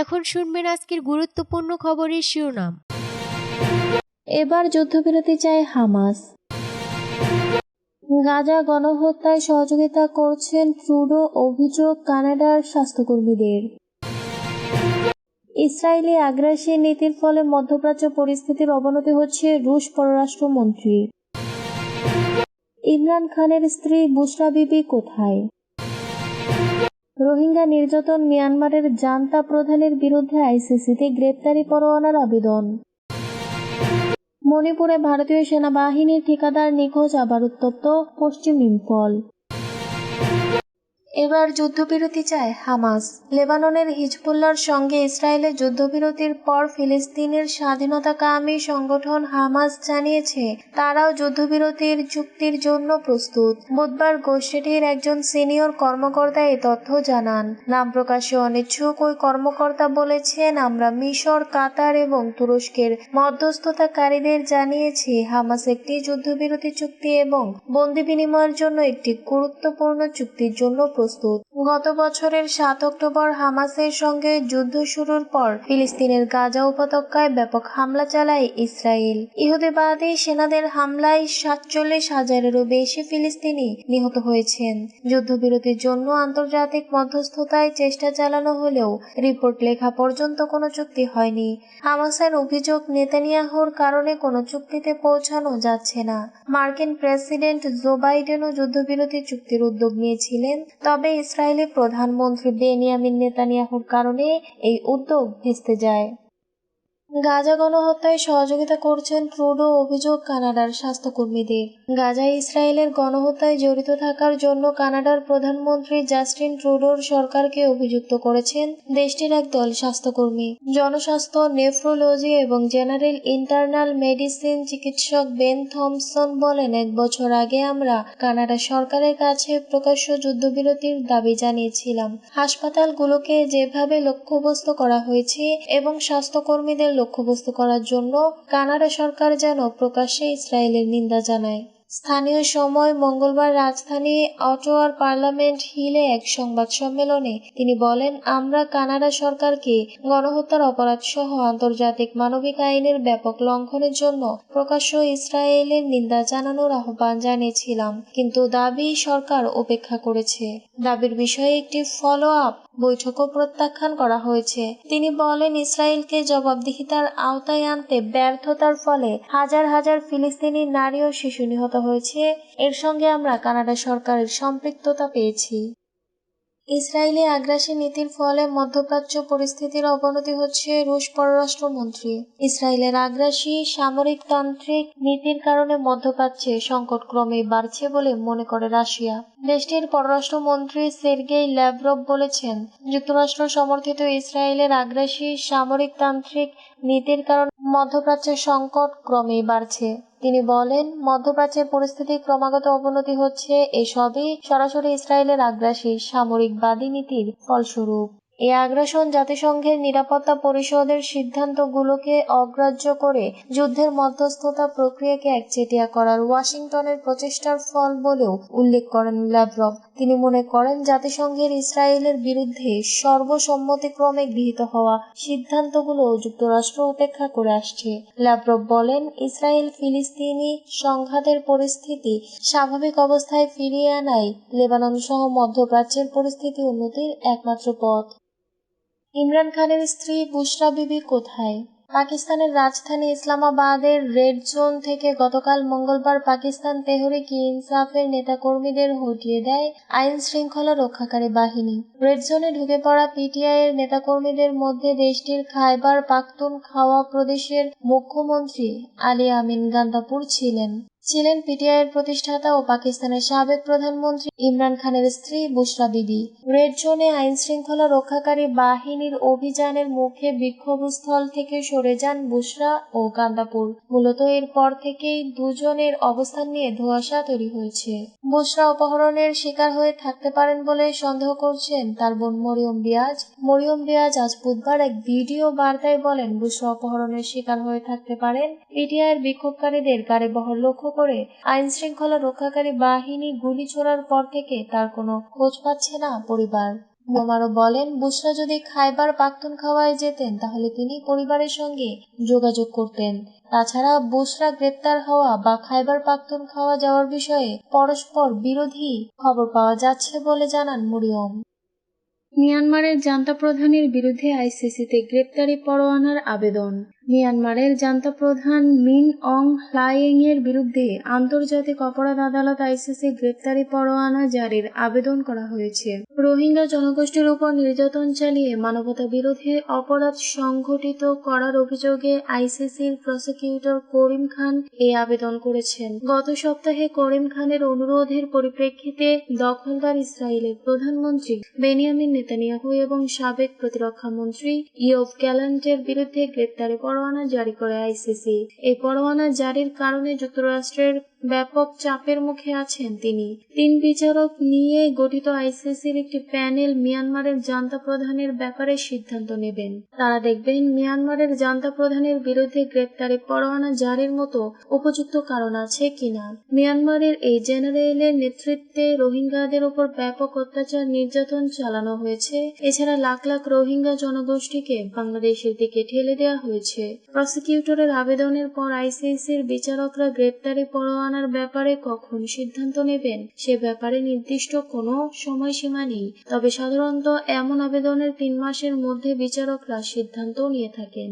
এখন শুনবেন আজকের গুরুত্বপূর্ণ খবরের শিরোনাম। এবার যুদ্ধবিরতি চায় হামাস। গাজা গণহত্যায় সহযোগিতা করছেন ট্রুডো, অভিযোগ কানাডার স্বাস্থ্যকর্মীদের। ইসরায়েলি আগ্রাসী নীতির ফলে মধ্যপ্রাচ্য পরিস্থিতির অবনতি হচ্ছে রুশ পররাষ্ট্রমন্ত্রী ইমরান খানের স্ত্রী বুশরা বিবি কোথায়? রোহিঙ্গা নির্যাতন মিয়ানমারের জান্তা প্রধানের বিরুদ্ধে আইসিসিতে গ্রেপ্তারি পরোয়ানার আবেদন। মণিপুরে ভারতীয় সেনাবাহিনীর ঠিকাদার নিখোঁজ আবার উত্তপ্ত পশ্চিম ইম্ফল এবার যুদ্ধবিরতি চায় হামাস। লেবাননের হিজবুল্লার সঙ্গে ইসরায়েলের যুদ্ধবিরতির পর ফিলিস্তিনের স্বাধীনতাকামী সংগঠন হামাস জানিয়েছে, তারাও যুদ্ধবিরতির চুক্তির জন্য প্রস্তুত। বুধবার গোষ্ঠীটির একজন সিনিয়র কর্মকর্তা এ তথ্য জানান। নাম প্রকাশে অনিচ্ছুক ওই কর্মকর্তা বলেছেন, আমরা মিশর, কাতার এবং তুরস্কের মধ্যস্থতাকারীদের জানিয়েছি, হামাস একটি যুদ্ধবিরতি চুক্তি এবং বন্দি বিনিময়ের জন্য একটি গুরুত্বপূর্ণ চুক্তির জন্য প্রস্তুত। গত বছরের সাত অক্টোবর হামাসের সঙ্গে যুদ্ধ শুরুর পর ফিলিস্তিনের গাজা উপত্যকায় ব্যাপক হামলা চালায় ইসরায়েল। ইহুদিবাদী সেনাদের হামলায় সাতচল্লিশ হাজারেরও বেশি ফিলিস্তিনি নিহত হয়েছেন। যুদ্ধবিরতির জন্য আন্তর্জাতিক মধ্যস্থতায় চেষ্টা চালানো হলেও রিপোর্ট লেখা পর্যন্ত কোনো চুক্তি হয়নি। হামাসের অভিযোগ নেতানিয়াহুর কারণে কোনো চুক্তিতে পৌঁছানো যাচ্ছে না। মার্কিন প্রেসিডেন্ট জো বাইডেনও যুদ্ধবিরতি চুক্তির উদ্যোগ নিয়েছিলেন তবে ইসরায়েলি প্রধানমন্ত্রী বেনিয়ামিন নেতানিয়াহুর কারণে এই উদ্যোগ ভেস্তে যায়। গাজা গণহত্যায় সহযোগিতা করছেন ট্রুডো অভিযোগ কানাডার স্বাস্থ্যকর্মীদের। গাজায় ইসরায়েলের গণহত্যায় জড়িত থাকার জন্য কানাডার প্রধানমন্ত্রী জাস্টিন ট্রুডোর সরকারকে অভিযুক্ত করেছেন দেশটির একদল স্বাস্থ্যকর্মী। জনস্বাস্থ্য, নেফ্রোলজি এবং জেনারেল ইন্টারনাল মেডিসিন চিকিৎসক বেন থমসন বলেন, এক বছর আগে আমরা কানাডা সরকারের কাছে প্রকাশ্য যুদ্ধবিরতির দাবি জানিয়েছিলাম। হাসপাতালগুলোকে যেভাবে লক্ষ্যবস্তু করা হয়েছে এবং স্বাস্থ্যকর্মীদের লক্ষ্যবস্তু করার জন্য কানাডা সরকার যেন প্রকাশ্যে ইসরায়েলের নিন্দা জানায়। স্থানীয় সময় মঙ্গলবার রাজধানী অটোয়ার পার্লামেন্ট হিলে এক সংবাদ সম্মেলনে তিনি বলেন, আমরা কানাডা সরকারকে গণহত্যার অপরাধ সহ আন্তর্জাতিক মানবিক আইনের ব্যাপক লঙ্ঘনের জন্য প্রকাশ্য ইসরায়েলের নিন্দা জানানোর আহ্বান জানিয়েছিলাম, কিন্তু দাবি সরকার উপেক্ষা করেছে। দাবির বিষয়ে একটি ফলো আপ বৈঠকও প্রত্যাখ্যান করা হয়েছে। তিনি বলেন, ইসরায়েলকে জবাবদিহিতার আওতায় আনতে ব্যর্থতার ফলে হাজার হাজার ফিলিস্তিনি নারী ও শিশু নিহত হয়েছে, এর সঙ্গে আমরা কানাডা সরকারের সম্পৃক্ততা পেয়েছি। ইসরায়েলি আগ্রাসী নীতির ফলে মধ্যপ্রাচ্য পরিস্থিতির অবনতি হচ্ছে রুশ পররাষ্ট্রমন্ত্রী। ইসরায়েলের আগ্রাসী সামরিকতান্ত্রিক নীতির কারণে মধ্যপ্রাচ্যে সংকট ক্রমেই বাড়ছে বলে মনে করে রাশিয়া। দেশটির পররাষ্ট্রমন্ত্রী সের্গেই ল্যাভরভ বলেছেন, যুক্তরাষ্ট্র সমর্থিত ইসরায়েলের আগ্রাসী সামরিকতান্ত্রিক নীতির কারণে মধ্যপ্রাচ্যের সংকট ক্রমেই বাড়ছে। তিনি বলেন মধ্যপ্রাচ্যের পরিস্থিতি ক্রমাগত অবনতি হচ্ছে। এসবই সরাসরি ইসরায়েলের আগ্রাসী সামরিকবাদী নীতির ফলস্বরূপ। এই আগ্রাসন জাতিসংঘের নিরাপত্তা পরিষদের সিদ্ধান্তগুলোকে অগ্রাহ্য করে যুদ্ধের মধ্যস্থতা প্রক্রিয়াকে একচেটিয়া করার ওয়াশিংটনের প্রচেষ্টার ফল বলেও উল্লেখ করেন ল্যাভরভ তিনি মনে করেন, জাতিসংঘের ইসরায়েলের বিরুদ্ধে সর্বসম্মতিক্রমে গৃহীত হওয়া সিদ্ধান্তগুলো যুক্তরাষ্ট্র উপেক্ষা করে আসছে। ল্যাভরভ বলেন ইসরায়েল ফিলিস্তিনি সংঘাতের পরিস্থিতি স্বাভাবিক অবস্থায় ফিরিয়ে আনাই লেবানন সহ মধ্যপ্রাচ্যের পরিস্থিতি উন্নতির একমাত্র পথ। ইমরান খানের স্ত্রী বুশরা বিবি কোথায়? পাকিস্তানের রাজধানী ইসলামাবাদের রেড জোন থেকে গতকাল মঙ্গলবার পাকিস্তান তেহরিক ইনসাফের নেতাকর্মীদের হটিয়ে দেয় আইন শৃঙ্খলা রক্ষাকারী বাহিনী। রেড জোনে ঢুকে পড়া পিটিআই এর নেতাকর্মীদের মধ্যে দেশটির খাইবার পাখতুন খাওয়া প্রদেশের মুখ্যমন্ত্রী আলী আমিন গান্দাপুর ছিলেন। ছিলেন পিটিআই এর প্রতিষ্ঠাতা ও পাকিস্তানের সাবেক প্রধানমন্ত্রী ইমরান খানের স্ত্রী বুশরা বিবি। রেড জোনে আইন শৃঙ্খলা রক্ষাকারী বাহিনীর অভিযানের মুখে বিক্ষোভস্থল থেকে সরে যান বুশরা ও গান্দাপুর। মূলত এরপর থেকেই দুজনের অবস্থান নিয়ে ধোঁয়াশা তৈরি হয়েছে। বুশরা অপহরণের শিকার হয়ে থাকতে পারেন বলে সন্দেহ করছেন তার বোন মরিয়ম বিয়াজ। মরিয়ম বিয়াজ আজ বুধবার এক ভিডিও বার্তায় বলেন, বুশরা অপহরণের শিকার হয়ে থাকতে পারেন। পিটিআই এর বিক্ষোভকারীদের গাড়ি বহর লক্ষ্য করে আইন শৃঙ্খলা রক্ষাকারী বাহিনী গুলি ছোড়ার পর থেকে তার কোনো খোঁজ পাচ্ছে না পরিবার। বোমারও বলেন বুশরা যদি খাইবার পাখতুনখাওয়ায় যেতেন, তাহলে তিনি পরিবারের সঙ্গে যোগাযোগ করতেন। তাছাড়া বুশরা গ্রেপ্তার হওয়া বা খাইবার পাখতুনখাওয়া যাওয়ার বিষয়ে পরস্পর বিরোধী খবর পাওয়া যাচ্ছে বলে জানান মরিয়ম। মিয়ানমারের জান্তা প্রধানের বিরুদ্ধে আইসিসিতে গ্রেপ্তারি পরোয়ানার আবেদন। মিয়ানমারের জান্তা প্রধান মিন অং এর বিরুদ্ধে আন্তর্জাতিক অপরাধ আদালত আইসিসি গ্রেপ্তারি পরোয়ানা জারির আবেদন করা হয়েছে। রোহিঙ্গা জনগোষ্ঠীর উপর নির্যাতন চালিয়ে মানবতা বিরোধী অপরাধ সংঘটিত করার অভিযোগে আইসিসির প্রসিকিউটর করিম খান এই আবেদন করেছেন। গত সপ্তাহে করিম খানের অনুরোধের পরিপ্রেক্ষিতে দখলদার ইসরায়েলের প্রধানমন্ত্রী বেনিয়ামিন নেতানিয়াহু এবং সাবেক প্রতিরক্ষা মন্ত্রী ইয়ভ গ্যালান্টের বিরুদ্ধে গ্রেপ্তারি পরোয়ানা জারি করে আইসিসি। এই পরোয়ানা জারির কারণে যুক্তরাষ্ট্রের ব্যাপক চাপের মুখে আছেন তিনি। তিন বিচারক নিয়ে গঠিত আইসিসির একটি প্যানেল মিয়ানমারের জান্তা প্রধানের ব্যাপারে সিদ্ধান্ত নেবেন। তারা দেখবেন, মিয়ানমারের জান্তা প্রধানের বিরুদ্ধে গ্রেপ্তারি পরোয়ানা জারির মতো উপযুক্ত কারণ আছে কিনা। মিয়ানমারের এই জেনারেলের নেতৃত্বে রোহিঙ্গাদের উপর ব্যাপক অত্যাচার নির্যাতন চালানো হয়েছে। এছাড়া লাখ লাখ রোহিঙ্গা জনগোষ্ঠীকে বাংলাদেশের দিকে ঠেলে দেওয়া হয়েছে। প্রসিকিউটরের আবেদনের পর আইসিসির বিচারকরা গ্রেপ্তারি পরোয়ানার ব্যাপারে কখন সিদ্ধান্ত নেবেন, সে ব্যাপারে নির্দিষ্ট কোনো সময়সীমা নেই। তবে সাধারণত এমন আবেদনের তিন মাসের মধ্যে বিচারকরা সিদ্ধান্ত নিয়ে থাকেন।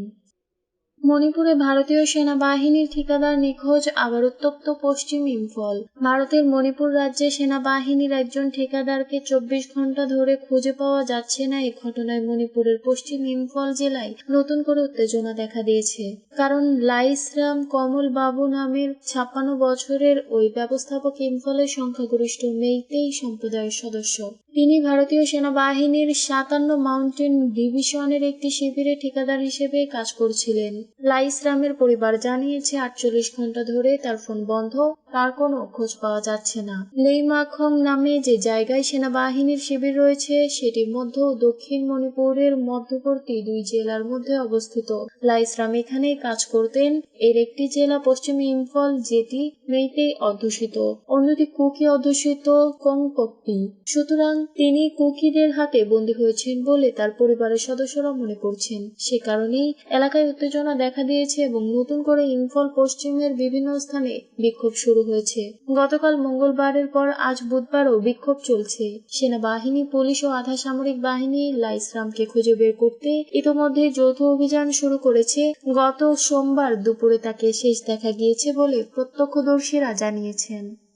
মণিপুরে ভারতীয় সেনাবাহিনীর ঠিকাদার নিখোঁজ, আবার উত্তপ্ত পশ্চিম ইম্ফল। ভারতের মণিপুর রাজ্যে সেনাবাহিনীর একজন ঠিকাদারকে চব্বিশ ঘণ্টা ধরে খুঁজে পাওয়া যাচ্ছে না এই ঘটনায় মণিপুরের পশ্চিম ইম্ফল জেলায় নতুন করে উত্তেজনা দেখা দিয়েছে। কারণ লাইসরাম কমল বাবু নামের ছাপ্পান্ন বছরের ওই ব্যবস্থাপক ইম্ফলের সংখ্যাগরিষ্ঠ মেইতেই সম্প্রদায়ের সদস্য। তিনি ভারতীয় সেনাবাহিনীর সাতান্ন মাউন্টেন ডিভিশনের একটি শিবিরে ঠিকাদার হিসেবে কাজ করছিলেন। লাইসরামের পরিবার জানিয়েছে, আটচল্লিশ ঘণ্টা ধরে তার ফোন বন্ধ। তার কোনো খোঁজ পাওয়া যাচ্ছে না। লেইমাখং নামে যে জায়গায় সেনাবাহিনীর শিবির রয়েছে, সেটি মধ্য ও দক্ষিণ মণিপুরের মধ্যবর্তী দুই জেলার মধ্যে অবস্থিত। লাইসরাম এখানেই কাজ করতেন। এর একটি জেলা পশ্চিম ইম্ফল, যেটি মেইতেই অধ্যুষিত। অন্যটি কুকি অধ্যুষিত কংপক্পি সুতরাং তিনি কুকিদের হাতে বন্দী হয়েছেন বলে তার পরিবারের সদস্যরা মনে করছেন। সে কারণেই এলাকায় উত্তেজনা দেখা দিয়েছে এবং নতুন করে ইম্ফল পশ্চিমের বিভিন্ন স্থানে বিক্ষোভ শুরু হয়েছে। গতকাল মঙ্গলবারের পর আজ বুধবারও বিক্ষোভ চলছে। সেনাবাহিনী, পুলিশ ও আধা সামরিক বাহিনী লাইসরামকে খুঁজে বের করতে ইতোমধ্যে যৌথ অভিযান শুরু করেছে। গত সোমবার দুপুরে তাকে শেষ দেখা গিয়েছে বলে প্রত্যক্ষদর্শীরা জানিয়েছেন।